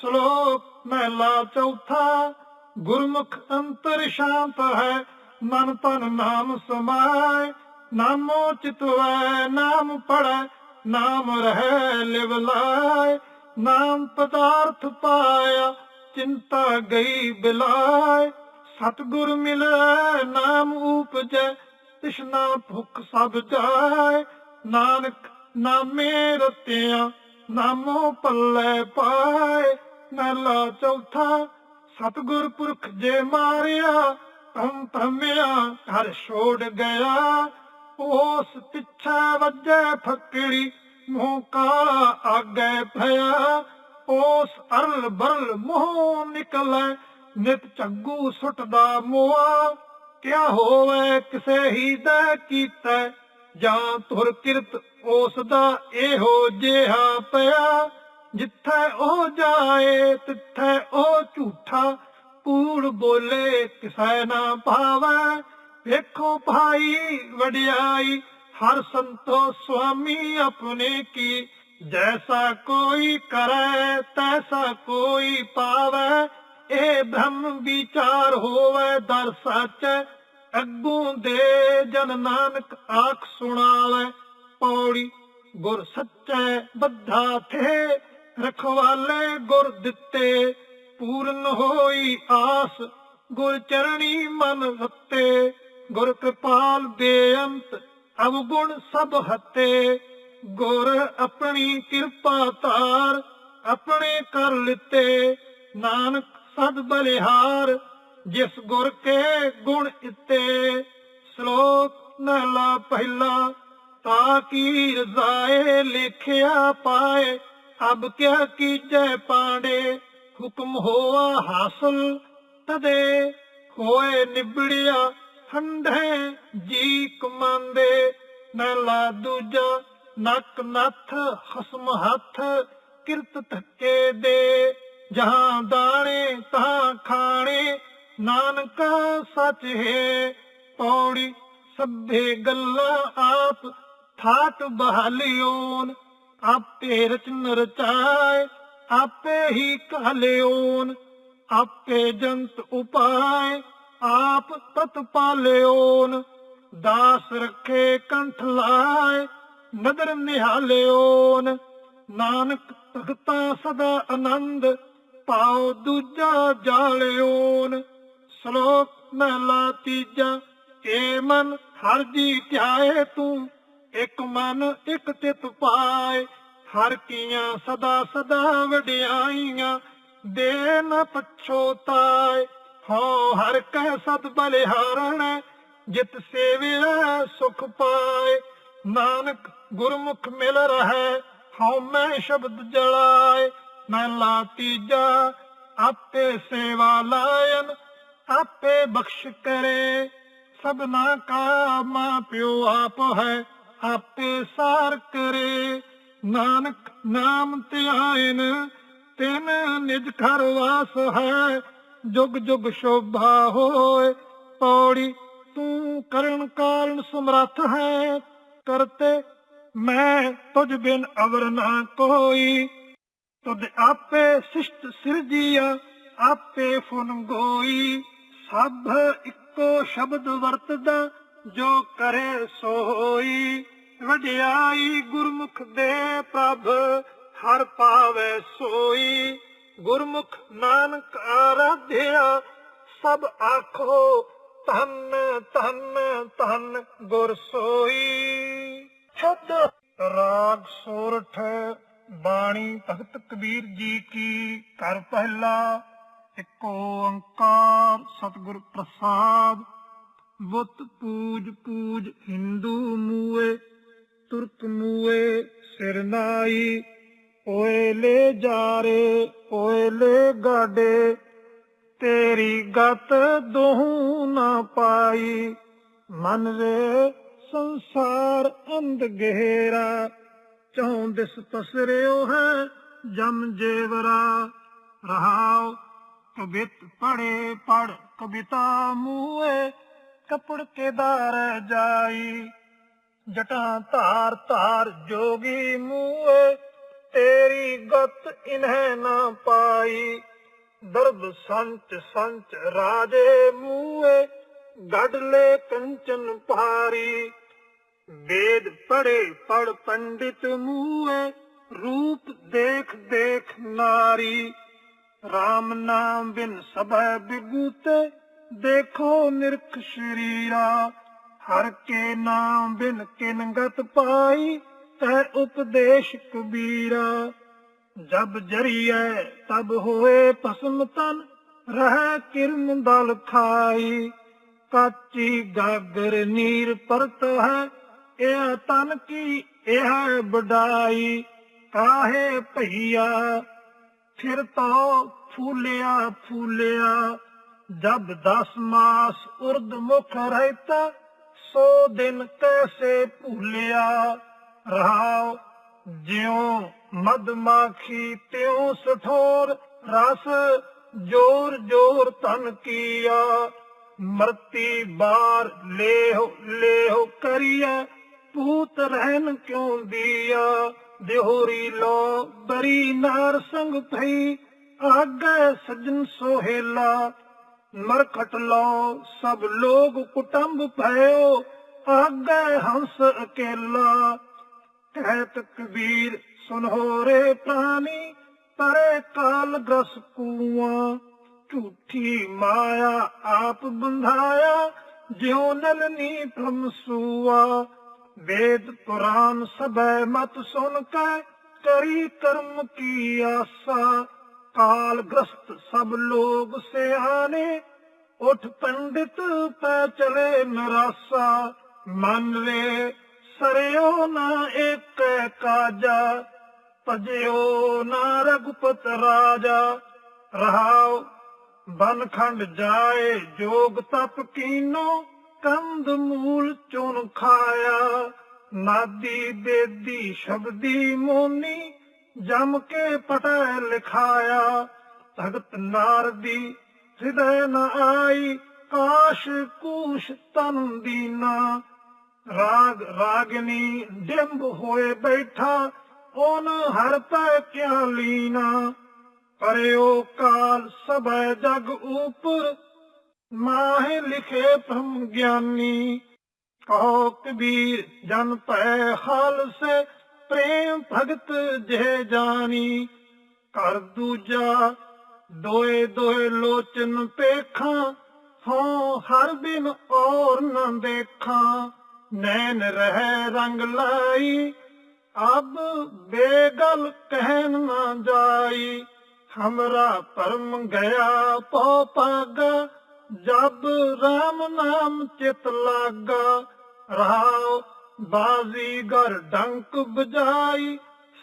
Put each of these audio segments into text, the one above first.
ਸ਼ਲੋਕ ਮਹਿਲਾ ਚੌਥਾ, ਗੁਰਮੁਖ ਅੰਤਰ ਸ਼ਾਂਤ ਹੈ, ਮਨ ਤਨ ਨਾਮ ਸਮਾਏ, ਨਾਮੋ ਚਿਤਵੈ ਨਾਮ ਪੜੈ ਨਾਮ ਰਹਿ, ਲਿਵ ਲਾਇ ਨਾਮ ਪਦਾਰਥ ਪਾਇਆ, ਚਿੰਤਾ ਗਈ ਬਿਲਾਇ ਸਤਿਗੁਰ ਮਿਲੈ, ਨਾਮ ਉਪਜੈ ਤਿਸ਼ਨਾ ਭੁਖ ਸਭ ਜਾਏ, ਨਾਨਕ ਨਾਮੇ ਰਤਿਆ, ਨਾਮੋ ਪੱਲੇ ਪਾਏ ਮਹਿਲਾ ਚੌਥਾ ਸਤਿਗੁਰ ਪੁਰਖ ਜੇ ਮਾਰਿਆ, ਤਮ ਧਮਿਆ ਹਰ ਛੋੜ ਗਿਆ। ਉਸ ਪਿੱਛੇ ਵੱਜੇ ਫੱਕੜੀ, ਮੂੰਹ ਕਾਲਾ ਆਗੇ ਭਇਆ। ਉਸ ਅਰਲ ਬਰਲ ਮੂੰਹ ਨਿਕਲੇ, ਨਿਤ ਝੱਗੂ ਸੁੱਟਦਾ ਮੋਆ ਕਿਆ ਹੋਵੇ ਕਿਸੇ ਹੀ ਦਾ ਕੀਤਾ, ਜਾਂ ਤੁਰ ਕਿਰਤ ਉਸ ਦਾ ਇਹੋ ਜਿਹਾ ਪਿਆ। ਜਿੱਥੇ ਉਹ ਜਾਏ, ਤਿੱਥੇ ਉਹ ਝੂਠਾ ਕੂੜ ਬੋਲੇ, ਕਿਸੈ ਨਾ ਭਾਵੈ। ਵੇਖੋ ਭਾਈ ਵਡਿਆਈ, ਹਰ ਸੰਤੋ ਸੁਆਮੀ ਆਪਣੇ ਕੀ। ਜੈਸਾ ਕੋਈ ਕਰੈ, ਤੈਸਾ ਕੋਈ ਪਾਵੈ। ਇਹ ਬ੍ਰਹਮ ਵਿਚਾਰ ਹੋਵੇ ਦਰ ਸੱਚ। ਅੱਗੋਂ ਦੇ ਜਨ ਨਾਨਕ ਆਖ ਸੁਣਾਵੇ। ਪੌੜੀ ਗੁਰ ਸੱਚੈ ਬੱਧਾ ਥੇ। ਰਖਵਾਲੇ ਗੁਰ ਦਿੱਤੇ, ਪੂਰਨ ਹੋਈ ਆਸ, ਗੁਰ ਚਰਣੀ ਮਨ ਰੱਤੇ ਗੁਰ ਕਿਰਪਾਲ ਬੇਅੰਤ ਅਵਗੁਣ ਸਭ ਹੱਤੇ। ਗੁਰ ਆਪਣੀ ਕਿਰਪਾ ਧਾਰ, ਆਪਣੇ ਕਰ ਲਿੱਤੇ। ਨਾਨਕ ਸਦ ਬਲਿਹਾਰ, ਜਿਸ ਗੁਰ ਕੇ ਗੁਣ ਇਤੇ। ਸ਼ਲੋਕ ਮਹਿਲਾ ਪਹਿਲਾ, ਤਾ ਕੀ ਰਜ਼ਾਏ ਲਿਖਿਆ ਪਾਏ ਅਬ ਕਿਆ ਕੀਜੈ ਪਾਂਡੇ, ਹੁਕਮ ਹੋਆ ਹਾਸਲ, ਤਦੇ ਹੋਏ ਨਿਬੜਿਆ ਹੰਢੇ ਜੀ ਕਮਾਂਦੇ ਮਹਿਲਾ ਦੂਜਾ ਨੱਕ ਨੱਥ, ਹਸਮ ਹੱਥ, ਕਿਰਤ ਧੱਕੇ ਦੇ, ਜਹਾਂ ਦਾਣੇ ਤਾਂ ਖਾਣੇ, ਨਾਨਕਾ ਸੱਚ ਹੈ, ਪੌੜੀ ਸਭੇ ਗੱਲਾਂ ਆਪ ਠਾਟ ਬਹਾਲਿਓਨ। ਆਪੇ ਰਚਨ ਰਚਾਏ ਆਪੇ ਹੀ ਕਾਲਿਓਨ ਆਪੇ ਜੰਤ ਉਪਾਏ, ਆਪ ਤਤ ਪਾਲਿਓਨ। ਦਾਸ ਰੱਖੇ ਕੰਠ ਲਾਏ, ਨਦਰ ਨਿਹਾਲਿਓਨ। ਨਾਨਕ ਭਗਤਾ ਸਦਾ ਆਨੰਦ ਪਾਉ ਦੂਜਾ ਜਾਲਿਓਨ। ਸ਼ਲੋਕ ਮਹਿਲਾ ਤੀਜਾ, ਏ ਮਨ ਹਰ ਜੀ ਧਿਆਏ ਤੂੰ। ਇੱਕ ਮਨ, ਇੱਕ ਚਿਤ ਪਾਏ। ਹਰ ਕੀਆਂ ਸਦਾ ਸਦਾ ਵਡਿਆਈਆਂ, ਦੇ ਨ ਪਛੋਤਾਏ ਹੋ ਹਰ ਕਹਿ ਸਤ ਬਲਿਹਾਰਣ, ਜਿਤ ਸੇਵਿਆ ਸੁਖ ਪਾਏ। ਨਾਨਕ ਗੁਰਮੁਖ ਮਿਲ ਰਹੈ, ਹਉ ਮੈਂ ਸ਼ਬਦ ਜਲਾਏ। ਮੈਂ ਮਹਿਲਾ ਤੀਜਾ, ਆਪੇ ਸੇਵਾ ਲਾਇਨ, ਆਪੇ ਬਖਸ਼ ਕਰੇ। ਸਭਨਾ ਕਾ ਮਾਂ ਪਿਓ ਆਪ ਹੈ। ਆਪੇ ਸਾਰ ਕਰੇ। ਨਾਨਕ ਨਾਮ ਧਿਆਇਨ ਤਿਨ ਨਿਜ ਘਰ ਵਾਸ ਹੈ। ਜੁਗ ਜੁਗ ਸ਼ੋਭਾ ਹੋਏ, ਪੌੜੀ ਤੂੰ ਕਰਨ ਕਾਰਨ ਸਮਰੱਥ ਹੈ। ਕਰਤੇ ਮੈਂ ਤੁਝ ਬਿਨ ਅਵਰ ਨਾ ਕੋਈ। ਤੁਧ ਆਪੇ ਸਿਸ਼ਟ ਸਿਰਜੀਆ, ਆਪੇ ਫੁਨ ਗੋਈ। ਸਭ ਇੱਕੋ ਸ਼ਬਦ ਵਰਤਦਾ ਜੋ ਕਰੇ ਸੋਈ, ਵਡਿਆਈ ਗੁਰਮੁਖ ਦੇ ਪ੍ਰਭ, ਹਰ ਪਾਵੇ ਸੋਈ। ਗੁਰਮੁਖ ਨਾਨਕ ਆਰਾਧਿਆ, ਸਭ ਆਖੋ, ਧੰਨ ਧੰਨ ਧੰਨ ਗੁਰ ਸੋਈ। ਛੱਡ ਰਾਗ ਸੋਰਠ, ਬਾਣੀ ਭਗਤ ਕਬੀਰ ਜੀ ਕੀ ਕਰ ਪਹਿਲਾ, ਇੱਕ ਓੰਕਾਰ ਸਤਿਗੁਰ ਪ੍ਰਸਾਦ। ਬੁੱਤ ਪੂਜ ਪੂਜ ਹਿੰਦੂ ਮੂਏ ਤੁਰਕ ਮੂਏ ਸਿਰ ਨਾਈ ਓਏ ਲੈ ਜਾਰੇ, ਓਏ ਲੈ ਗਾਡੇ, ਤੇਰੀ ਗਤ ਦੋਹੂ ਨਾ ਪਾਈ, ਮਨ ਰੇ ਸੰਸਾਰ ਅੰਧ ਗਹਿਰਾ ਚੌਂ ਦਿਸ ਪਸਰਿਓ ਹੈ ਜਮ ਜੇਵਰਾ, ਰਹਾਓ ਕਬਿਤ ਪੜੇ ਪੜ ਕਵਿਤਾ ਮੂਏ ਕਪੜ ਕੇਦਾਰ ਜਾਈ, ਜਟਾਂ ਧਾਰ ਧਾਰ ਜੋਗੀ ਮੂਏ ਤੇਰੀ ਗਤ ਇਨਹਿ ਨਾ ਪਾਈ। ਦਰਦ ਸੰਚ ਸੰਚ ਰਾਜੇ ਮੂਏ ਗੱਡ ਕੰਚਨ ਭਾਰੀ। ਵੇਦ ਪੜੇ ਪੜ ਪੰਡਿਤ ਮੂਏ ਰੂਪ ਦੇਖ ਦੇਖ ਨਾਰੀ। RAM ਨਾਮ ਬਿਨ ਸਭੈ ਬਿਗੂਤੇ ਦੇਖੋ ਨਿਰਖ ਸ਼ਰੀਰਾ, ਹਰ ਕੇ ਨਾਮ ਬਿਨ ਕਿਨ ਗਤ ਪਾਈ, ਤੈ ਉਪਦੇਸ਼ ਕਬੀਰਾ। ਜਬ ਜਰੀਐ, ਤਬ ਹੋਏ ਭਸਮ ਤਨ, ਰਹਿ ਕਿਰਮ ਦਲ ਖਾਈ। ਕਾਚੀ ਗਾਗਰ ਨੀਰ ਪਰਤ ਹੈ ਇਹ ਤਨ ਕੀ ਇਹ ਬਡਾਈ ਕਾਹੇ ਭਈਆ, ਫਿਰ ਤੋ ਫੂਲਿਆ ਫੂਲਿਆ ਜਬ ਦਸ ਮਾਸ ਉਰਦ ਮੁਖ ਰਹਿਤਾ, ਸੋ ਦਿਨ ਕੈਸੇ ਭੂਲਿਆ? ਰਹਾਉ, ਜਿਉ ਮਦਮਾਖੀ ਤਿਉ ਸਠੋਰ, ਰਸ ਜੋਰ ਜੋਰ ਤਨ ਕੀਆ। ਮਰਤੀ ਬਾਰ ਲੇਹੁ ਲੇਹੁ ਕਰੀਐ ਪੂਤ ਰਹਿਨ ਕਿਉ ਦੀਆ? ਦਿਹੋਰੀ ਲੋ ਬਰੀ ਨਾਰ ਸੰਗ ਭਈ, ਆਗੇ ਸਜਨ ਸੋਹੇਲਾ। ਮਰਖਟ ਲੋ ਸਭ ਲੋਗ ਕੁਟੰਬ ਭਇਓ, ਆਗੇ ਹੰਸ ਅਕੇਲਾ। ਕਹਿਤ ਕਬੀਰ ਸੁਨੋ ਰੇ ਪ੍ਰਾਨੀ, ਪਰੇ ਕਾਲ ਗਸ ਕੂਆਂ। ਝੂਠੀ ਮਾਇਆ ਆਪ ਬੰਧਾਇਆ, ਜਿਉ ਨਲਨੀ ਭ੍ਰਮ ਸੂਆ। ਵੇਦ ਪੁਰਾਨ ਸਭੈ ਮਤ ਸੁਨ ਕੇ, ਕਰੀ ਕਰਮ ਕੀ ਆਸਾ। ਕਾਲ ਗ੍ਰਸਤ ਸਭ ਲੋਗ ਸਿਆਣੇ ਉਠ ਪੰਡਿਤ ਪੈ ਚਲੇ ਨਰਾਸਾ। ਮਨ ਰੇ ਸਰਿਓ ਨਾ ਇੱਕ ਕਾਜਾ, ਭਜਿਓ ਨਾ ਰਘੁਪਤ ਰਾਜਾ। ਰਹਾਉ ਬਨਖੰਡ ਜਾਏ, ਜੋਗ ਤਪ ਕੀਨੋ ਕੰਦ ਮੂਲ ਚੁਨ ਖਾਇਆ। ਨਾਦੀ ਦੇਦੀ ਸ਼ਬਦੀ ਮੋਨੀ ਜਮ ਕੇ ਪਟੈ ਲਿਖਾਇਆ, ਭਗਤ ਨਾਰਦੀ ਹਿਰਦੈ ਨ ਆਈ, ਕਾਸ਼ ਕੂਸ਼ ਤਨ ਦੀਨਾ। ਰਾਗ ਰਾਗਨੀ ਡਿੰਬ ਹੋਏ ਬੈਠਾ, ਓਨ ਹਰ ਪੈ ਕਿਆ ਲੀਨਾ। ਪਰਿਓ ਕਾਲ ਸਭੈ ਜਗ ਉਪਰ, ਮਾਹਿ ਲਿਖੇ ਭ੍ਰਮ ਗਿਆਨੀ। ਕਹੋ ਕਬੀਰ ਜਨ ਪੈ ਹਾਲ ਸੇ ਪ੍ਰੇਮ ਭਗਤ ਜੇ ਜਾਨੀ ਕਰ ਦੂਜਾ ਦੋਏ ਦੋਏ ਲੋਚਨ ਪੇਖਾਂ, ਹੋ ਹਰ ਦਿਨ ਔਰ ਨਾ ਦੇਖਾਂ, ਨੈਣ ਰਹਿ ਰੰਗ ਲਾਈ, ਅਬ ਬੇਗਲ ਕਹਿਨ ਨਾ ਜਾਈ, ਹਮਰਾ ਪਰਮ ਗਿਆ ਪੋ ਪਾਗਾ ਜਬ RAM ਨਾਮ ਚਿਤ ਲਾਗਾ, ਰਹਾਉ ਬਾਜ਼ੀਗਰ ਡੰਕ ਬਜਾਈ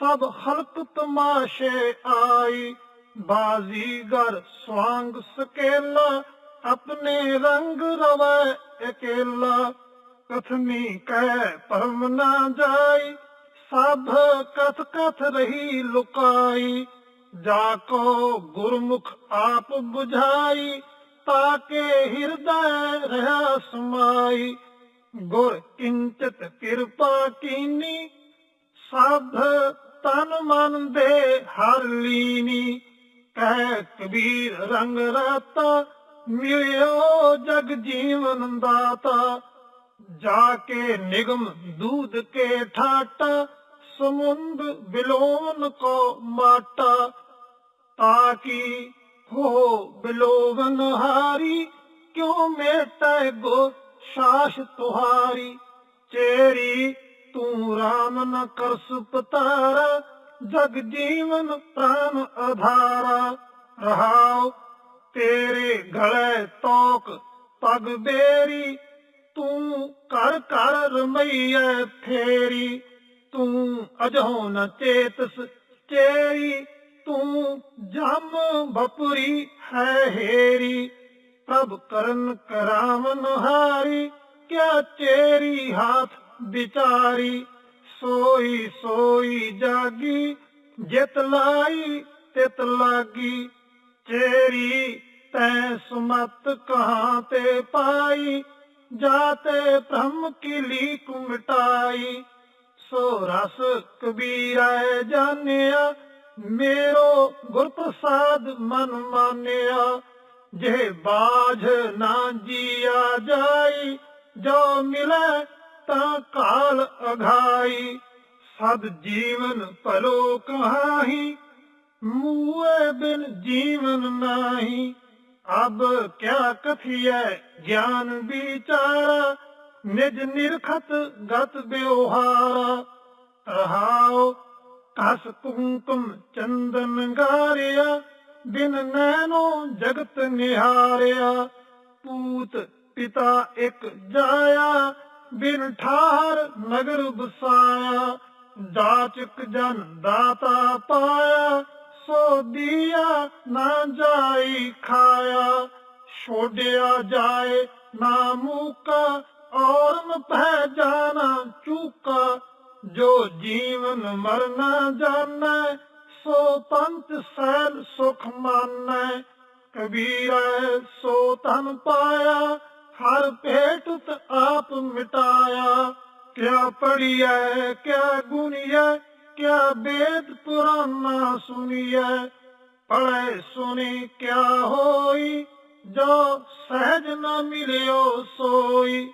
ਸਭ ਹਲਕ ਤਮਾਸ਼ੇ ਆਈ। ਬਾਜ਼ੀਗਰ ਸਵਾਂਗ ਸਕੇਲਾ, ਆਪਣੇ ਰੰਗ ਰਵੈ ਇਕੇਲਾ। ਕਥਨੀ ਕਹਿ ਪਰਮ ਨਾ ਜਾਈ, ਸਭ ਕਥ ਕਥ ਰਹੀ ਲੁਕਾਈ। ਜਾ ਕੋ ਗੁਰਮੁਖ ਆਪ 부ਝਾਈ ਤਾਕੇ ਹਿਰਦੈ ਰਹਾ ਸਮਾਈ। ਗੁਰ ਕਿੰਚਤ ਕਿਰਪਾ ਕੀਨੀ, ਸਭ ਤਨ ਮਨ ਦੇ ਹਰ ਲੀਨੀ। ਕਹਿ ਕਬੀਰ ਰੰਗ ਰਾਤਾ, ਮਿਲਿਓ ਜਗ ਜੀਵਨ ਦਾਤਾ। ਜਾ ਕੇ ਨਿਗਮ ਦੂਧ ਕੇ ਠਾਟਾ, ਸਮੁੰਦ ਬਿਲੋਨ ਕੋ ਮਾਟਾ। ਤਾਕੀ ਹੋ ਬਿਲੋਵਨ ਹਾਰੀ, ਕਿਉਂ ਮੇਟੈ ਗੋ ਸਾਸ ਤੁਹਾਰੀ, ਚੇਰੀ, ਤੂੰ ਰਾਮ ਨ ਕਰਸ ਪਤਾਰਾ ਜਗ ਜੀਵਨ ਪ੍ਰਾਨ ਆਧਾਰਾ। ਰਹਾਉ ਤੇਰੇ ਗਲੇ ਤੋਕ, ਪਗ ਬੇਰੀ, ਤੂੰ ਕਰ ਕਰ ਰਮਈਐ ਫੇਰੀ। ਤੂੰ ਅਜਹੋ ਨ ਚੇਤਸ ਚੇਰੀ, ਤੂੰ ਜਮ ਬਪੁਰੀ ਹੈ ਹੇਰੀ। ਪ੍ਰਭ ਕਰਨ ਕਰਾਵਨ ਹਾਰੀ, ਕਿਆ ਚੇਰੀ ਹਾਥ ਵਿਚਾਰੀ। ਸੋਈ ਸੋਈ ਜਾਗੀ, ਜਿਤ ਲਾਈ, ਤਿਤ ਲਾਗੀ। ਚੇਰੀ ਤੈ ਸੁਮਤ ਕਹਾਂ ਤੇ ਪਾਈ, ਜਾਤੇ ਭ੍ਰਮ ਕੀ ਲੀਕ ਸੋ ਰਸ ਕਬੀਰੈ ਜਾਣਿਆ, ਮੇਰੋ ਗੁਰ ਪ੍ਰਸਾਦ ਮਨ ਮਾਨਿਆ। ਜੇ ਬਾਝ ਨਾ ਜੀਆ ਜਾਈ, ਜੋ ਮਿਲੇ ਤਾਂ ਕਾਲ ਅਘਾਈ ਸਦ ਜੀਵਨ ਭਲੋ ਕਹਾਹੀ, ਮੂਏ ਬਿਨ ਜੀਵਨ ਨਾਹੀ। ਅਬ ਕਿਆ ਕਥੀਐ ਗਿਆਨ ਵਿਚਾਰਾ, ਨਿਜ ਨਿਰਖਤ ਗਤ ਬਿਵਹਾਰਾ ਰਹਾਉ ਕਸ ਕੁੰਕਮ ਚੰਦਨ ਗਾਰਿਆ ਬਿਨ ਨੈਨੋ ਜਗਤ ਨਿਹਾਰਿਆ, ਪੂਤ ਪਿਤਾ ਇੱਕ ਜਾਇਆ, ਬਿਨ ਠਾਰ ਨਗਰ ਬਸਾਇਆ ਜਾਚਕ ਜਨ ਦਾਤਾ ਪਾਇਆ, ਸੋ ਦੀਆ ਨਾ ਜਾਈ ਖਾਇਆ ਛੋੜਿਆ ਜਾਏ ਨਾ ਮੂਕਾ ਔਰ ਨ ਜਾਣਾ ਚੂਕਾ, ਜੋ ਜੀਵਨ ਮਰਨਾ ਜਾਣੈ ਸੋ ਪੰਥ ਸੈਲ ਸੁਖ ਮਾਨੈ, ਕਬੀਰਾ ਸੋ ਤਨ ਪਾਇਆ, ਹਰ ਭੇਟਤ ਆਪ ਮਿਟਾਇਆ। ਕਿਆ ਪੜੀਐ ਕਿਆ ਗੁਣੀਐ, ਕਿਆ ਵੇਦ ਪੁਰਾਨਾ ਸੁਣੀਐ। ਪੜੈ ਸੁਣੀ ਕਿਆ ਹੋਈ, ਜੋ ਸਹਿਜ ਨ ਮਿਲਿਓ ਸੋਈ।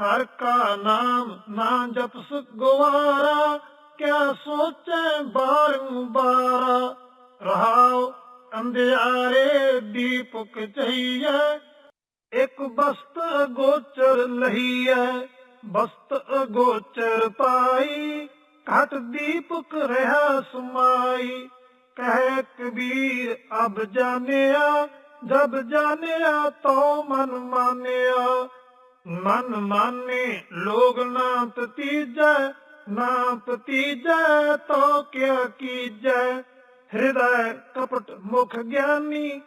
ਹਰ ਕਾ ਨਾਮ ਨਾ ਜਪਸ ਗਵਾਰਾ ਕਿਆ ਸੋਚੈ ਬਾਰੰਬਾਰਾ? ਰਹਾਉ ਅੰਧਿਆਰੇ ਦੀਪਕ ਚਹੀਏ ਇੱਕ ਬਸਤ ਗੋਚਰ ਲਹੀਐ, ਬਸਤ ਗੋਚਰ ਪਾਈ। ਘਟ ਦੀਪਕ ਰਹਾ ਸਮਾਈ, ਕਹਿ ਕਬੀਰ ਅਬ ਜਾਣਿਆ, ਜਬ ਜਾਣਿਆ ਤੋ ਮਨ ਮਾਨਿਆ। ਮਨ ਮਾਨੇ ਲੋਗ ਨਾ ਪਤੀਜੈ ਨਾ ਪਤੀਜੈ ਤੋ ਕਿਆ ਕੀਜੈ। ਹਿਰਦੈ ਕਪਟ ਮੁਖ ਗਿਆਨੀ,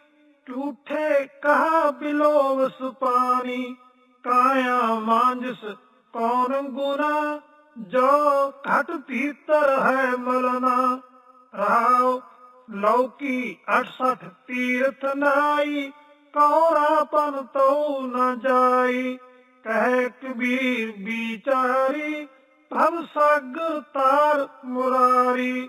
ਝੂਠੇ ਕਹਾ ਬਿਲੋਵਸ ਪਾਣੀ ਕਾਇਆ ਮਾਂਜਸ ਕੌਣ ਗੁਨਾ ਜੋ ਘਟ ਭੀਤਰ ਹੈ ਮਲਨਾ ਰਾਉ ਲੌਕੀ 68 ਤੀਰਥ ਨਾਈ ਕੌਰਾਪਨ ਤੋ ਨ ਜਾਈ। ਕਹਿ ਕਬੀਰ ਵਿਚਾਰੀ ਭਵ ਸਾਗਰ ਤਾਰ ਮੁਰਾਰੀ।